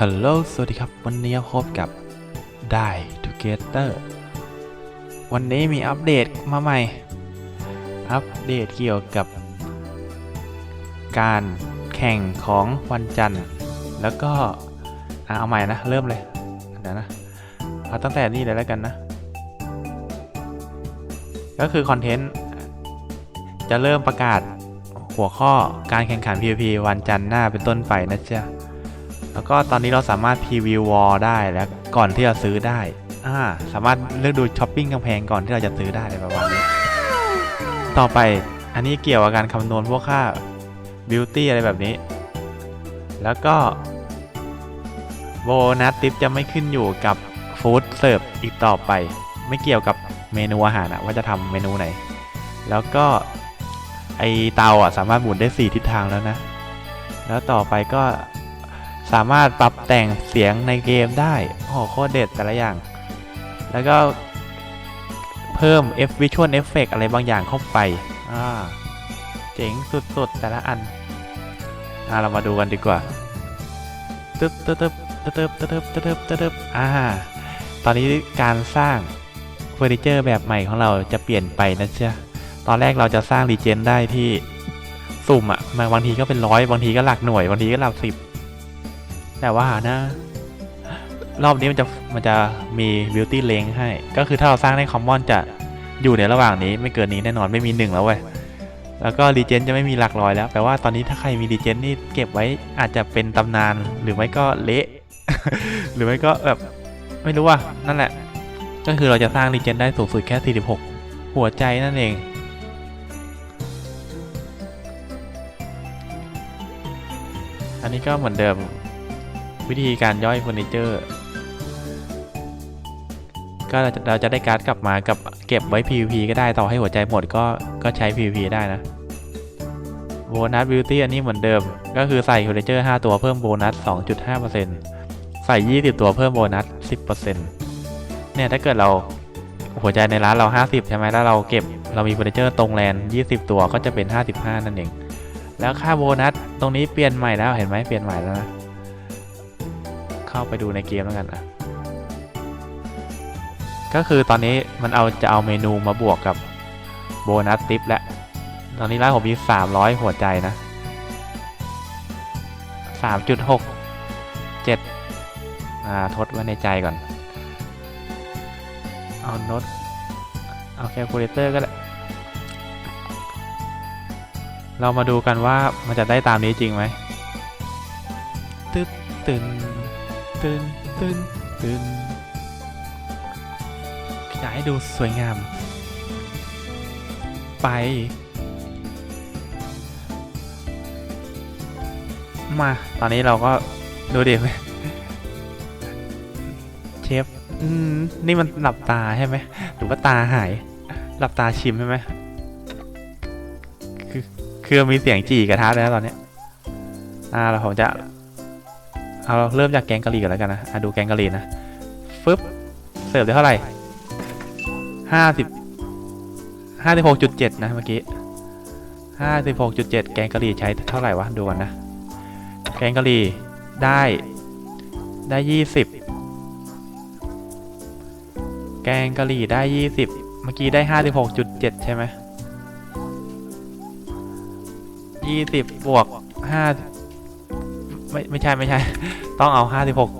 ฮัลโหล สวัสดีครับ วันนี้พบกับ Die Together วันนี้มีอัปเดตมาใหม่ อัปเดตเกี่ยวกับการแข่งของวันจันทร์ แล้วก็เอาใหม่นะ เริ่มเลยเดี๋ยวนะ เอาตั้งแต่นี้เลยแล้วกันนะ ก็คือคอนเทนต์จะเริ่มประกาศ หัวข้อการแข่งขัน PVP วันจันทร์หน้าเป็นต้นไปนะจ๊ะแล้วก็ตอนนี้เราสามารถพรีวิววอลได้แล้วก่อนที่จะซื้อได้อ่าสามารถเลือกดูช้อปปิ้งกำแพงก่อนที่เราจะซื้อได้ประมาณนี้ ต่อไปอันนี้เกี่ยวกับการคำนวณพวกค่าบิวตี้อะไรแบบนี้ แล้วก็โบนัสติปจะไม่ขึ้นอยู่กับฟู้ดเสิร์ฟอีกต่อไป ไม่เกี่ยวกับเมนูอาหารอะว่าจะทำเมนูไหน แล้วก็ ไอเตาอะสามารถหมุนได้ 4 ทิศทางแล้วนะ แล้วต่อไปก็สามารถปรับแต่งเสียงในเกมได้โอ้โหโคตรเด็ดแต่ละอย่าง แล้วก็เพิ่ม F Visual Effect อะไรบางอย่างเข้าไป อ่า เจ๋งสุดๆ แต่ละอัน อ่า เรามาดูกันดีกว่า ตึ๊บตึ๊บตึ๊บตึ๊บตึ๊บตึ๊บตึ๊บตึ๊บตึ๊บอ่า ตอนนี้การสร้างเฟอร์นิเจอร์แบบใหม่ของเราจะเปลี่ยนไปนะจ๊ะ ตอนแรกเราจะสร้างรีเจนได้ที่สุ่มอะบางบางทีก็เป็นร้อยบางทีก็หลักหน่วย บางทีก็หลักสิบ แต่ว่านะ รอบนี้มันจะมันจะมีบิวตี้เลงให้ ก็คือถ้าเราสร้างในคอมมอนจะอยู่ในระหว่างนี้ไม่เกินนี้แน่นอนไม่มีหนึ่งแล้วเว้ยแล้วก็รีเจนจะไม่มีหลักร้อยแล้วแปลว่าตอนนี้ถ้าใครมีรีเจนนี่เก็บไว้อาจจะเป็นตำนานหรือไม่ก็เละ หรือไม่ก็แบบไม่รู้ว่านั่นแหละ ก็คือเราจะสร้างรีเจนได้สูงสุดแค่ 46 หัวใจนั่นเอง นี้ก็เหมือนเดิมวิธีการย่อยเฟอร์นิเจอร์ ก็เราจะเราจะได้การ์ดกลับมากับเก็บไว้ PVP ก็ได้ต่อให้หัวใจหมดก็ก็ใช้ PVP ได้นะโบนัสบิวตี้อันนี้เหมือนเดิม ก็คือใส่เฟอร์นิเจอร์5ตัวเพิ่มโบนัส 2.5%ใส่ 20 ตัวเพิ่มโบนัส 10%เนี่ยถ้าเกิดเราหัวใจในร้านเรา 50 ใช่ไหมแล้วเราเก็บเรามีเฟอร์นิเจอร์ตรงแลน20 ตัวก็จะเป็น 55 นั่นเอง แล้วค่าโบนัสตรงนี้เปลี่ยนใหม่แล้วเห็นไหมเปลี่ยนใหม่แล้วนะเข้าไปดูในเกมแล้วกันอะก็คือตอนนี้มันเอาจะเอาเมนูมาบวกกับโบนัสติปแล้วตอนนี้ร้านผมมี 300 หัวใจนะ 3.6 7อ่าทดไว้ในใจก่อน เอาโน้ตเอาแคลคูลเลเตอร์ก็ได้ เรามาดูกันว่ามันจะได้ตามนี้จริงไหมตึ๊ดตึนตึนตึนตึนอยากให้ดูสวยงาม ไป มา ตอนนี้เราก็ดูดิเชฟ อืม นี่มันหลับตาใช่ไหม หรือว่าตาหาย หลับตาชิมใช่ไหม คือมีเสียงจี่กระทะแล้วตอนเนี้ยอ่าเราผมจะเอาเริ่มจากแกงกะหรี่ก่อนแล้วกันนะอะดูแกงกะหรี่นะฟึบเสิร์ฟได้เท่าไหร่ห้าสิบห้าสิบหกจุดเจ็ดนะเมื่อกี้ห้าสิบหกจุดเจ็ดแกงกะหรี่ใช้เท่าไหร่วะดูกันนะ แกงกะหรี่ได้ได้ยี่สิบแกงกะหรี่ได้ยี่สิบเมื่อกี้ได้ห้าสิบหกจุดเจ็ดใช่ไหม ยี่สิบบวกห้าไม่ไม่ใช่ไม่ใช่ ต้องเอาห้าสิบหก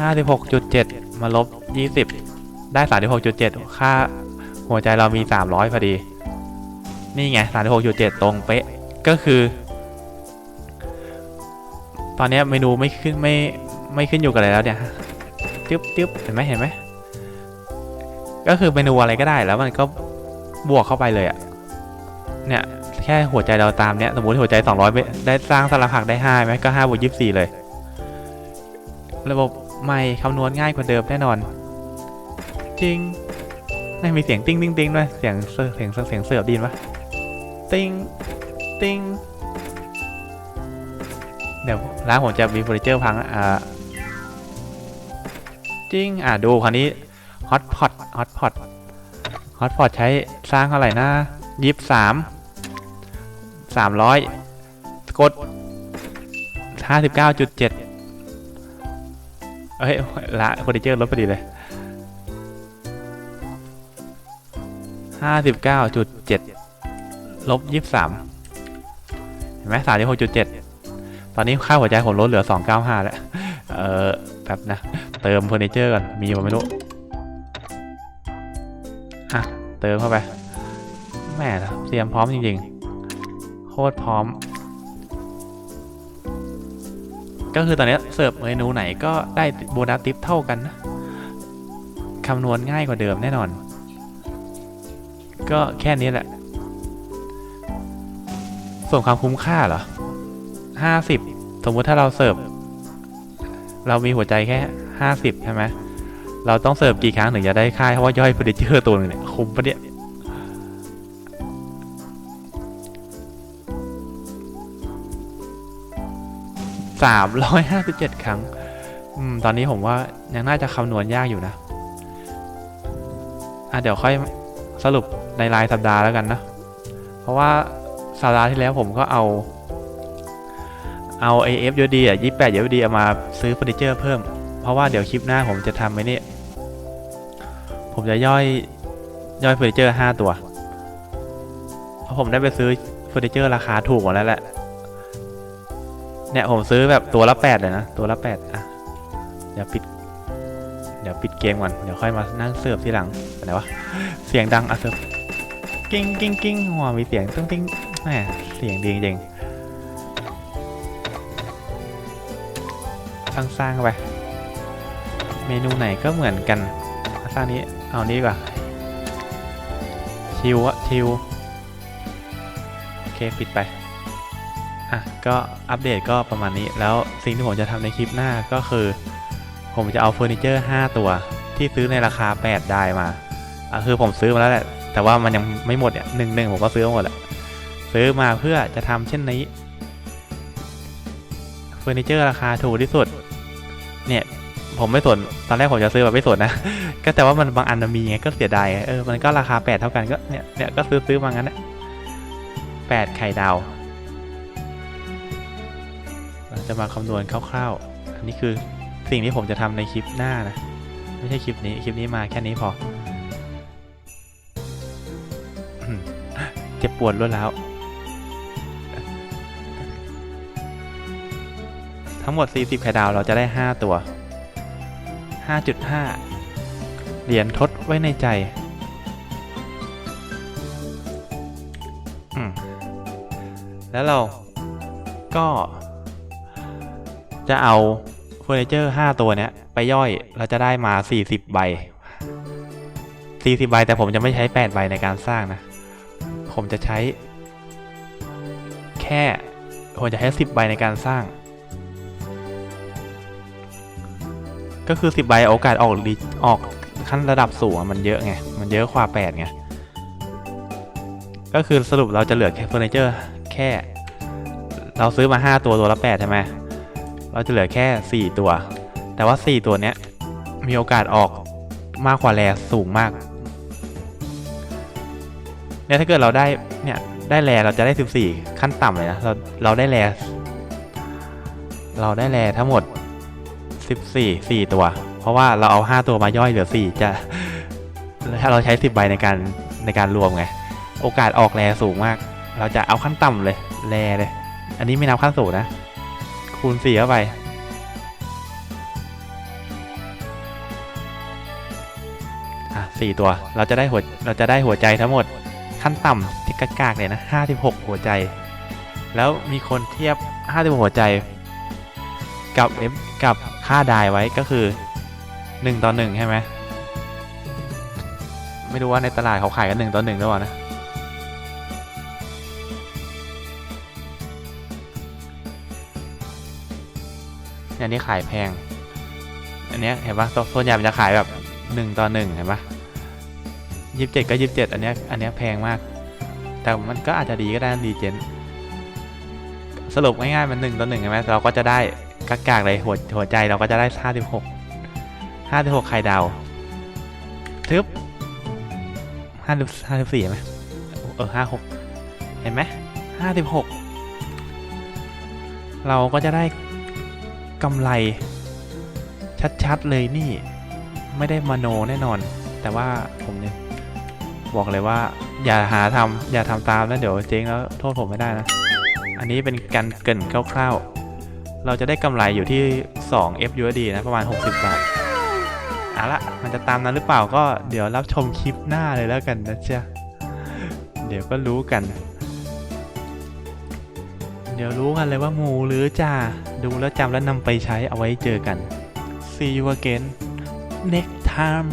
ห้าสิบหกจุดเจ็ดมาลบยี่สิบได้สามสิบหกจุดเจ็ดค่าหัวใจเรามีสามร้อยพอดี นี่ไงสามสิบหกจุดเจ็ดตรงเป๊ะก็คือ ตอนนี้เมนูไม่ขึ้นไม่ไม่ขึ้นอยู่กับอะไรแล้วเนี่ยตึ๊บตึ๊บเห็นไหมเห็นไหมก็คือเมนูอะไรก็ได้แล้วมันก็บวกเข้าไปเลยอะ เนี่ยแค่หัวใจเราตามเนี้ยสมมติหัวใจ 200ไม่ได้สร้างสลักผักได้5ไหมก็5บวก24 เลย ระบบใหม่คำนวณง่ายกว่าเดิมแน่นอน จริงไม่มีเสียงติ้งติ้งติ้งด้วยเสียงเสียงเสียงเสิร์ฟดีนปะติ้งติ้งเดี๋ยวร้านผมจะมีเฟอร์นิเจอร์พังอ่าจริงอะดูคราวนี้ฮอตพอตฮอตพอตฮอตพอตใช้สร้างเท่าไหร่นะยี่สิบสาม สามร้อยกดห้าสิบเก้าจุดเจ็ดเอ้ยละเฟอร์นิเจอร์ลดพอดีเลยห้าสิบเก้าจุดเจ็ดลบยี่สิบสามเห็นไหมสามที่หกจุดเจ็ดตอนนี้ค่าหัวใจผมลดเหลือสองเก้าห้าแล้ว เออแป๊บนะ เติมเฟอร์นิเจอร์ก่อน มีมั้ยไม่รู้อะเติมเข้าไป แม่เตรียมพร้อมจริงๆโคตรพร้อม ก็คือตอนนี้เสิร์ฟเมนูไหนก็ได้โบนัสทิปเท่ากันนะคำนวณง่ายกว่าเดิมแน่นอน ก็แค่นี้แหละ ส่วนความคุ้มค่าเหรอห้าสิบสมมุติถ้าเราเสิร์ฟ เรามีหัวใจแค่ห้าสิบใช่ไหมเราต้องเสิร์ฟกี่ครั้งถึงจะได้ค่าเพราะว่าย่อยเฟอร์นิเจอร์ตัวหนึงเนี่ยคุ้มปะเนี่ย สามร้อยห้าสิบเจ็ดครั้ง อืม ตอนนี้ผมว่ายังน่าจะคำนวณยากอยู่นะ อะเดี๋ยวค่อยสรุปในรายสัปดาห์แล้วกันนะ เพราะว่าสัปดาห์ที่แล้วผมก็เอา เอา AF UD อะ28 UD เอามาซื้อเฟอร์นิเจอร์เพิ่ม เพราะว่าเดี๋ยวคลิปหน้าผมจะทำไว้นี่ ผมจะย่อย ย่อยเฟอร์นิเจอร์ 5 ตัว เพราะผมได้ไปซื้อเฟอร์นิเจอร์ราคาถูกกว่าแล้วแหละ เนี่ยผมซื้อแบบตัวละ8เลยนะ ตัวละ8อะ เดี๋ยวปิด เดี๋ยวปิดเกมก่อน เดี๋ยวค่อยมานั่งเสิร์ฟทีหลังไหนวะ เสียงดังอะเสิร์ฟกิ้งกิ้งกิ้งหัวมีเสียงตึ้งติ้งแหมเสียงดีจริงสร้างสร้างๆไป เมนูไหนก็เหมือนกันสร้างนี้ เอานี้กว่าชิวอะชิว โอเค ปิดไป อะก็อัปเดตก็ประมาณนี้แล้วสิ่งที่ผมจะทำในคลิปหน้าก็คือ ผมจะเอาเฟอร์นิเจอร์ 5 ตัวที่ซื้อในราคา 8 ได้มาอะคือผมซื้อมาแล้วแหละ แต่ว่ามันยังไม่หมดเนี่ยหนึ่งหนึ่งผมก็ซื้อหมดแหละซื้อมาเพื่อจะทำเช่นนี้เฟอร์นิเจอร์ราคาถูกที่สุด เนี่ยผมไม่สน ตอนแรกผมจะซื้อแบบไม่สนนะ ก็แต่ว่ามันบางอันมันมีไงก็เสียดายเออ มันก็ราคาแปดเท่ากันก็เนี่ย เนี่ยก็ซื้อซื้อมางั้นแหละแปดไข่ดาว จะมาคำนวณคร่าวๆ อันนี้คือสิ่งที่ผมจะทำในคลิปหน้านะ ไม่ใช่คลิปนี้ คลิปนี้มาแค่นี้พอ เจ็บปวดรวดแล้ว ทั้งหมด 40ไข่ดาวเราจะได้ 5 ตัว 5.5 เหรียญทดไว้ในใจอืแล้วเราก็ จะเอาเฟอร์นิเจอร์5ตัวเนี้ยไปย่อยเราจะได้มา 40 ใบ 40 ใบแต่ผมจะไม่ใช้ 8 ใบในการสร้างนะ ผมจะใช้ แค่ ผมจะใช้ 10 ใบในการสร้าง ก็คือ 10 ใบโอกาสออกดีออกขั้นระดับสูงมันเยอะไง มันเยอะกว่า8ไง ก็คือสรุปเราจะเหลือแค่เฟอร์นิเจอร์แค่ เราซื้อมา 5 ตัวตัวละ8ใช่ไหม เราจะเหลือแค่ 4 ตัว แต่ว่า 4 ตัวเนี้ยมีโอกาสออกมากกว่าแรสูงมากเนี่ยถ้าเกิดเราได้เนี่ยได้แรเราจะได้ 14 ขั้นต่ำเลยนะเราเราได้แรเราได้แรทั้งหมด 14 4 ตัว เพราะว่าเราเอา 5 ตัวมาย่อยเหลือ 4 จะถ้าเราใช้ 10 ใบในการในการรวมไง โอกาสออกแรสูงมาก เราจะเอาขั้นต่ำเลยแรเลย อันนี้ไม่นับขั้นสูงนะ คูณ4เข้าไปอะ4ตัวเราจะได้หัวเราจะได้หัวใจทั้งหมดขั้นต่ำที่กากๆเลยนะ56 หัวใจ แล้วมีคนเทียบ 56 หัวใจ กับเอฟกับค่าดายไว้ก็คือ 1 ต่อ 1 ใช่ไหมไม่รู้ว่าในตลาดเขาขายกัน 1 ต่อ 1 หรือเปล่านะ อันนี้ขายแพง อันนี้เห็นปะส่วนใหญ่มันจะขายแบบหนึ่งต่อหนึ่งเห็นปะยี่สิบเจ็ดก็ยี่สิบเจ็ดอันนี้อันนี้แพงมาก แต่มันก็อาจจะดีก็ได้ดีเจนสรุปง่ายๆมันหนึ่งต่อหนึ่งใช่ไหมเราก็จะได้กากๆเลยหัวหัวใจเราก็จะได้ห้าสิบหกห้าสิบหกไข่ดาวทึบห้าสิบห้าสิบสี่ไหมเออห้าหกเห็นไหมห้าสิบหกเราก็จะได้ กำไร ชัดๆเลยนี่ ไม่ได้มโนแน่นอน แต่ว่าผมเนี่ยบอกเลยว่าอย่าหาทำอย่าทำตามนะเดี๋ยวเจ๊งแล้วโทษผมไม่ได้นะ อันนี้เป็นการเกินคร่าวๆ เราจะได้กำไรอยู่ที่ 2 FUSD นะ ประมาณ 60 บาทเอาละมันจะตามนั้นหรือเปล่าก็เดี๋ยวรับชมคลิปหน้าเลยแล้วกันนะเจ๊เดี๋ยวก็รู้กัน เดี๋ยวรู้กันเลยว่ามูหรือจ่าดูแล้วจำแล้วนำไปใช้เอาไว้เจอกัน See you again next time